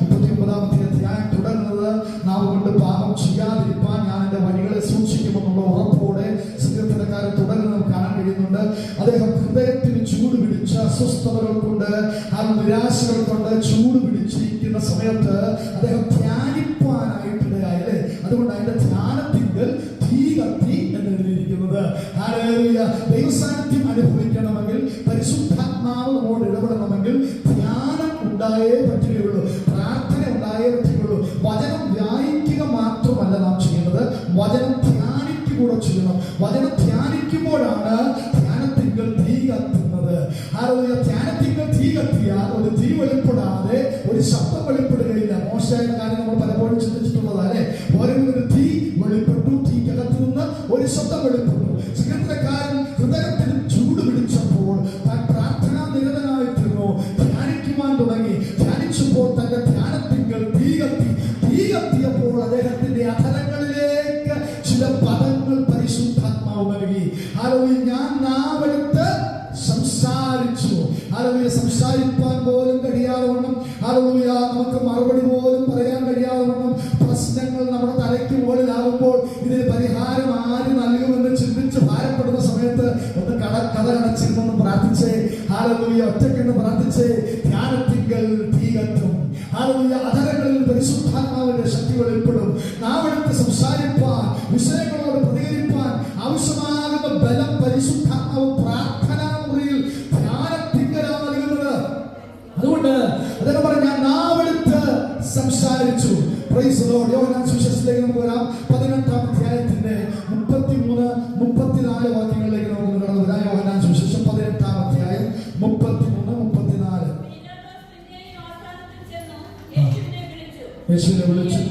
മുപ്പത്തി ഒമ്പതാമത്തെ അധ്യായം തുടങ്ങുന്നത് നാം കൊണ്ട് പാപം ചെയ്യാതിരിപ്പാൻ ഞാൻ എന്റെ വഴികളെ സൂക്ഷിക്കുമെന്നുള്ള ഉറപ്പോടെ സങ്കീർത്തനക്കാരൻ തുടങ്ങുന്നത് കാണാൻ കഴിയുന്നുണ്ട്. അദ്ദേഹം ഹൃദയത്തിന് ചൂട് പിടിച്ച അസ്വസ്ഥതകൾ ആ നിരാശകൾ കൊണ്ട് ചൂട് പിടിച്ചിരിക്കുന്ന സമയത്ത് അദ്ദേഹം ധ്യാനിപ്പാനായിട്ടിടയായല്ലേ? അതുകൊണ്ട് അതിന്റെ ധ്യാനത്തിങ്കൽ തീ കത്തി എന്നെഴുതിയിരിക്കുന്നത് ദൈവസാന്നിധ്യം അനുഭവിക്കണമെങ്കിൽ പരിശുദ്ധാത്മാവ് നമ്മോട് ഇടപെടണമെങ്കിൽ ധ്യാനം ഉണ്ടായേ പറ്റുകയുള്ളൂ. വചനം വ്യാഹിക്കുക മാത്രമല്ല നാം ചെയ്യുന്നത് വചനം ധ്യാനിക്കുകൂടെ ചെയ്യണം. വചനം ധ്യാനിക്കുമ്പോഴാണ് ധ്യാനത്തിങ്കൾ തീ കത്തുന്നത്. ആരോഗ്യ ധ്യാനത്തിങ്കൾ തീ കത്തിയാൽ ഒരു തീ വെളിപ്പെടാതെ ഒരു ശബ്ദം വെളിപ്പെടുകയില്ല. മോശമായ കാര്യം നമ്മൾ പലപ്പോഴും ചിന്തിച്ചിട്ടുള്ളത് അല്ലെ ഒരു തീ വെളിപ്പെട്ടു തീക്കകത്ത് നിന്ന് ഒരു ശബ്ദം വെളിപ്പെട്ടു. ചികിത്സക്കാരൻ ഹൃദയത്തിന് ചൂട് പിടിച്ചപ്പോൾ താൻ പ്രാർത്ഥനാ നിരതനായിത്തീർന്നു. ധ്യാനിക്കുവാൻ തുടങ്ങി. ധ്യാനിച്ചപ്പോൾ തന്റെ ആത്മീയ അധരങ്ങളിൽ പരിശുദ്ധാത്മാവിന്റെ ശക്തി വെളിപ്പെടും നാം എടുത്ത് സംസാരിപ്പാൻ വിഷയങ്ങളോട് പ്രതികരിപ്പാൻ ആവശ്യമാകുന്ന ബലം പരിശുദ്ധാത്മാവ് യേശുവിനെ വിളിച്ചു.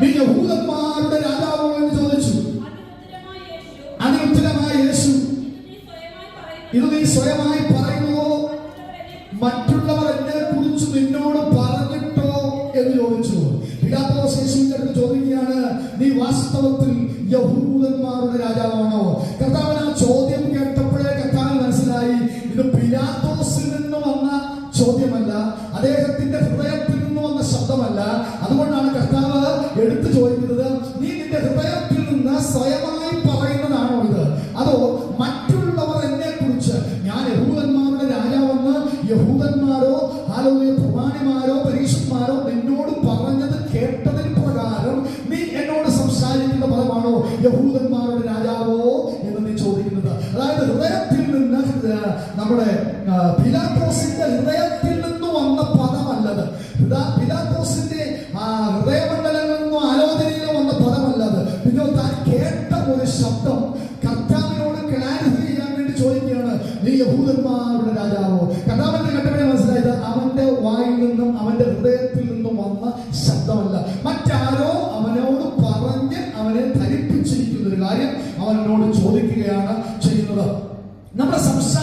നീ യഹൂദന്മാർ നമ്മുടെ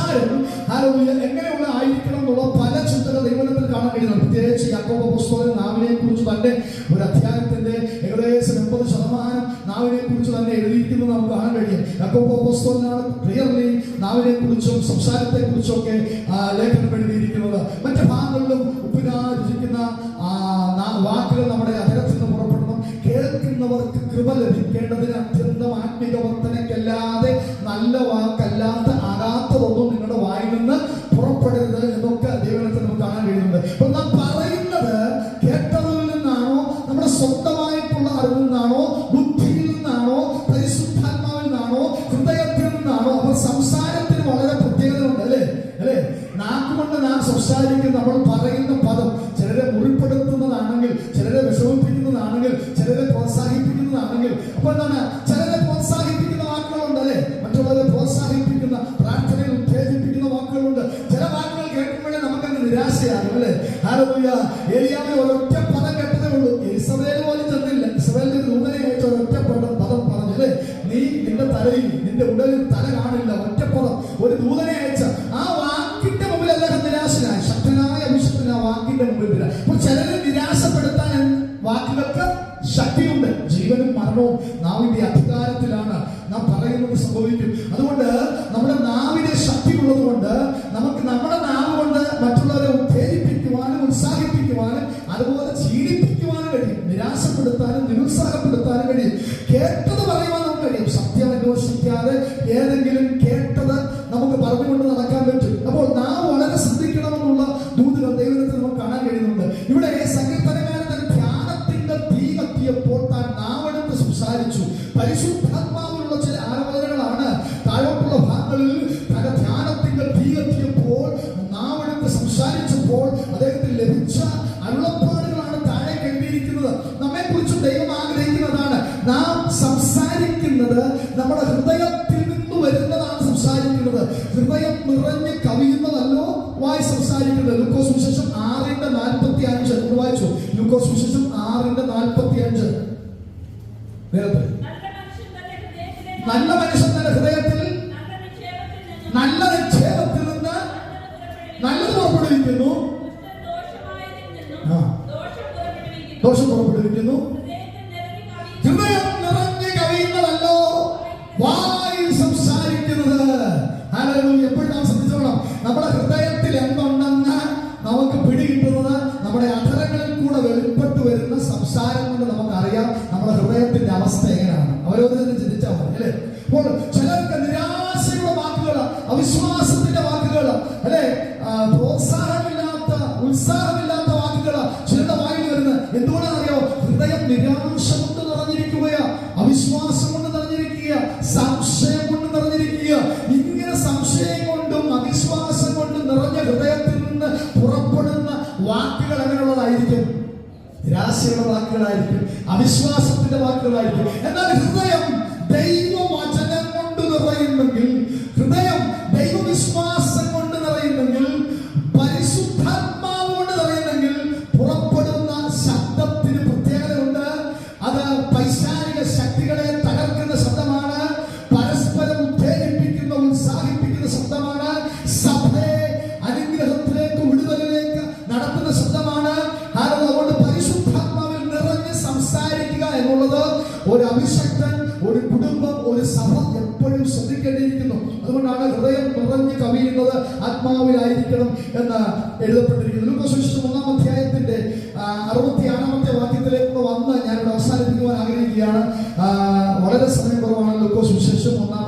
സംസ്കാരം എങ്ങനെയുള്ള ആയിരിക്കണം എന്നുള്ള പല ചിന്തകൾ ദൈവനത്തിൽ കാണാൻ കഴിയുന്നു പ്രത്യേകിച്ച് യാക്കോബ പുസ്തകം നാവിനെ കുറിച്ച് തന്നെ ഒരു അധ്യായത്തിന്റെ ഏകദേശം എൺപത് ശതമാനം നാവിനെ കുറിച്ച് തന്നെ എഴുതിയിരിക്കുന്നത് നമുക്ക് കാണാൻ കഴിയും. യാക്കോബ പുസ്തകത്തിലാണ് ക്ലിയർലി നാവിനെ കുറിച്ചും സംസാരത്തെ കുറിച്ചും ഒക്കെ ലേഖനം എഴുതിയിരിക്കുന്നത്. മറ്റു ഭാഗങ്ങളിലും ഉപ്പിനാ വാക്കുകൾ നമ്മുടെ അധരത്തിൽ നിന്ന് പുറപ്പെടുന്നു. കേൾക്കുന്നവർക്ക് കൃപ ലഭിക്കേണ്ടതിന് Hallelujah. Eliyahu, ആറിന്റെ നാൽപ്പത്തി അഞ്ച് നമ്മൾ വായിച്ചു. ലൂക്കോസ് വിശേഷം ആറിന്റെ നാൽപ്പത്തി അഞ്ച് നല്ല മനുഷ്യൻ തന്റെ ഹൃദയത്തിൽ നല്ല നിക്ഷേപത്തിൽ നിന്ന് നല്ലത് പുറപ്പെടുവിക്കുന്നു. ദോഷം പുറപ്പെടുവിക്കുന്നു. ചിന്തിച്ചാൽ മതി അല്ലേ? അപ്പോൾ ചിലർക്ക് നിരാശയുടെ വാക്കുകൾ അവിശ്വാസത്തിന്റെ വാക്കുകൾ അല്ലെ? പ്രോത്സാഹമില്ലാത്ത ഉത്സാഹമില്ലാത്ത വാക്കുകൾ ചിലരുടെ വായിൽ വരുന്നത്. എന്തുകൊണ്ടാണെന്നറിയോ ഹൃദയം നിരാശ കൊണ്ട് നിറഞ്ഞിരിക്കുകയാ അവിശ്വാസം കൊണ്ട് നിറഞ്ഞിരിക്കുക സംശയം കൊണ്ട് നിറഞ്ഞിരിക്കുക ഇങ്ങനെ സംശയം കൊണ്ടും അവിശ്വാസം കൊണ്ടും നിറഞ്ഞ ഹൃദയത്തിൽ നിന്ന് പുറപ്പെടുന്ന വാക്കുകൾ അങ്ങനെയുള്ളതായിരിക്കും നിരാശയുടെ വാക്കുകളായിരിക്കും അവിശ്വാസത്തിന്റെ വാക്കുകളായിരിക്കും. എന്നാൽ ഹൃദയം അഭിഷക്തൻ ഒരു കുടുംബം ഒരു സഭ എപ്പോഴും ശ്രദ്ധിക്കേണ്ടിയിരിക്കുന്നു. അതുകൊണ്ടാണ് ഹൃദയം നിറഞ്ഞു കവിയുന്നത് ആത്മാവിലായിരിക്കണം എന്ന് എഴുതപ്പെട്ടിരിക്കുന്നു. ലൂക്കോസുവിശിഷ്ടം ഒന്നാം അധ്യായത്തിന്റെ അറുപത്തി ആറാമത്തെ വാക്യത്തിലേക്ക് വന്ന് ഞാനിവിടെ അവസാനിപ്പിക്കുവാൻ ആഗ്രഹിക്കുകയാണ്. വളരെ സമയം കുറവാണ് ലൂക്കോസുവിശേഷം ഒന്നാം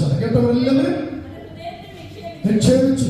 വെച്ചത് കേട്ടവരെല്ലാവരും നിക്ഷേപിച്ചു.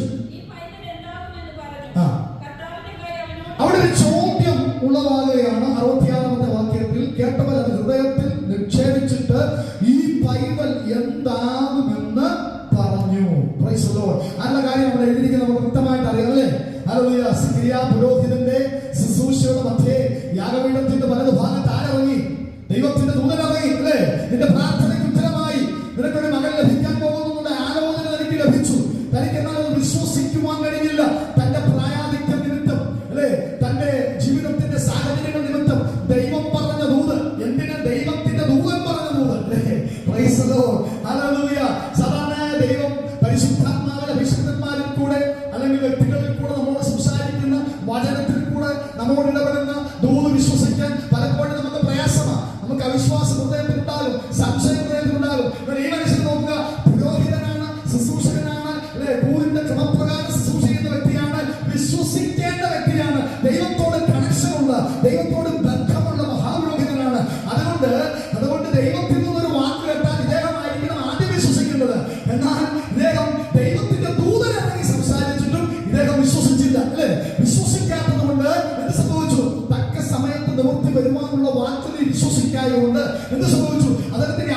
അവസരത്തിൽ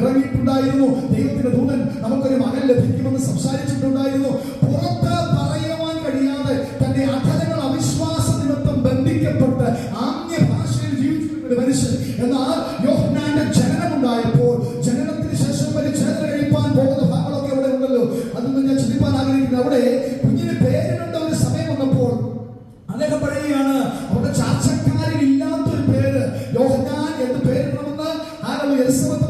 ഇറങ്ങിയിട്ടുണ്ടായിരുന്നു. ദൈവത്തിന്റെ ദൂതൻ നമുക്കൊരു മകൻ ലഭിക്കുമെന്ന് സംസാരിച്ചിട്ടുണ്ടായിരുന്നു. പുറത്ത്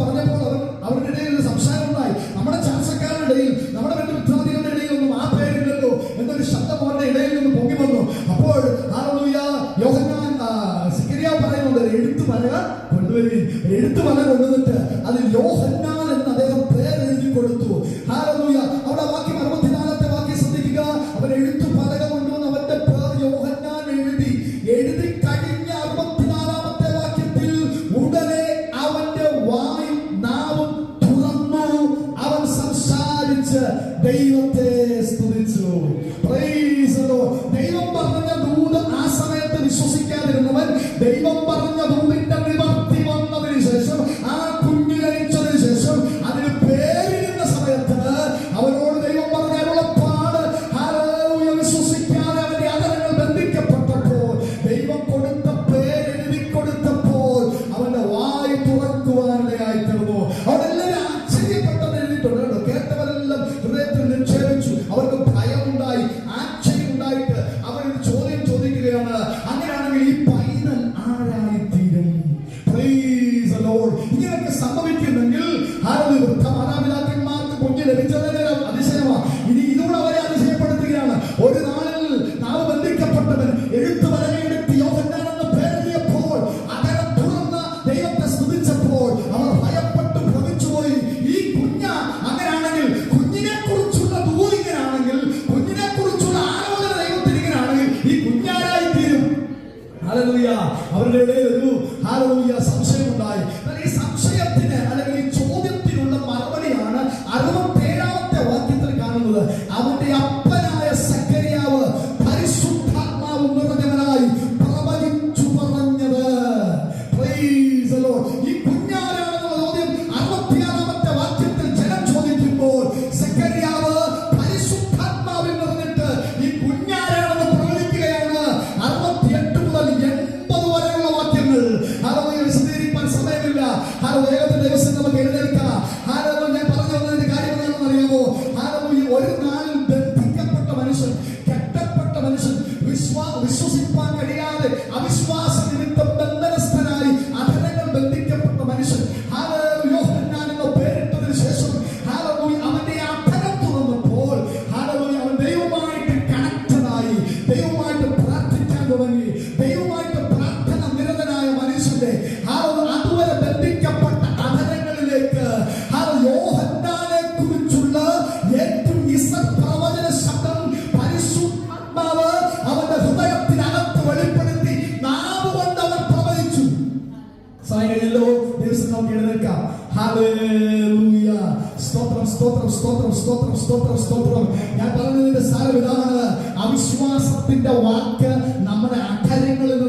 പറഞ്ഞപ്പോൾ അവരുടെ ഇടയിൽ ഒരു സംസാരം ഉണ്ടായി. നമ്മുടെ ദൈവത്തെ സ്തുതിച്ചു. ദൈവം പറഞ്ഞ ദൂത് ആ സമയത്ത് വിശ്വസിക്കാതിരുന്നവൻ ദൈവം പറഞ്ഞ ദൂതിന്റെ നിവർത്തി വന്നതിന് ശേഷം ആ കുഞ്ഞു കഴിച്ചതിന് ശേഷം അതിന് പേരിടുന്ന സമയത്ത് അവനോട് ദൈവം പറഞ്ഞതിനുള്ള പാട് വിശ്വസിക്കാതെ അവന്റെ അതരങ്ങൾ ബന്ധിക്കപ്പെട്ടപ്പോൾ ദൈവം കൊടുത്ത പേര് എഴുതി കൊടുത്തപ്പോൾ അവന്റെ വായി തുറക്കുവാനിടയായി തീർന്നു உங்களிடையே സമയം എല്ലോ ദിവസം നമുക്ക് സ്തോത്രം സ്തോത്രം സ്തോത്രം സ്തോത്രം സ്തോത്രം സ്തോത്രം ഞാൻ പറഞ്ഞതിന്റെ സാരം ഇതാണ് അവിശ്വാസത്തിന്റെ വാക്ക് നമ്മുടെ അഖരങ്ങളിൽ